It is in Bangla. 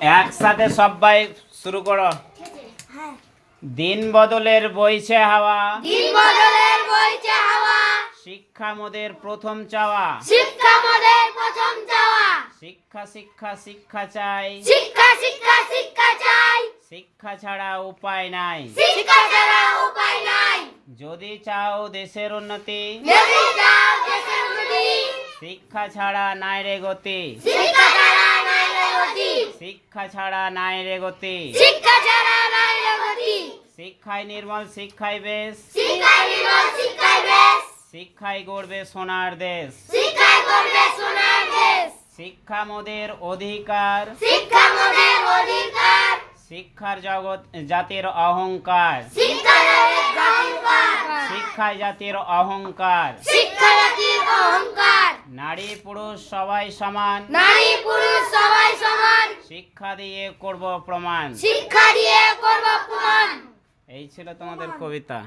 একসাথে সবাই শুরু করো। দিন বদলের বইছে হাওয়া। দিন বদলের বইছে হাওয়া। শিক্ষা মোদের প্রথম চাওয়া। শিক্ষা মোদের প্রথম চাওয়া। শিক্ষা শিক্ষা শিক্ষা চাই। শিক্ষা শিক্ষা শিক্ষা চাই। শিক্ষা ছাড়া উপায় নাই। শিক্ষা ছাড়া উপায় নাই। যদি চাও দেশের উন্নতি। যদি চাও দেশের উন্নতি। শিক্ষা ছাড়া নাই রে গতি। শিক্ষা ছাড়া শিক্ষা ছাড়া নাই রে গতি। শিক্ষা ছাড়া নাই রে গতি। শিক্ষায় নির্মল শিক্ষায় বেশ। শিক্ষায় নির্মল শিক্ষায় বেশ। শিক্ষায় গড়বে সোনার দেশ। শিক্ষায় করবে সোনার দেশ। শিক্ষা মোদের অধিকার। শিক্ষা মোদের অধিকার। শিক্ষার জগৎ জাতির অহংকার। শিক্ষা জাতির অহংকার। শিক্ষায় জাতির অহংকার। শিক্ষা জাতির অহংকার। নারী পুরুষ সবাই সমান। নারী পুরুষ সবাই সমান শিক্ষা দিয়ে করব প্রমাণ। শিক্ষা দিয়ে করব প্রমাণ। এই ছিল তোমাদের কবিতা।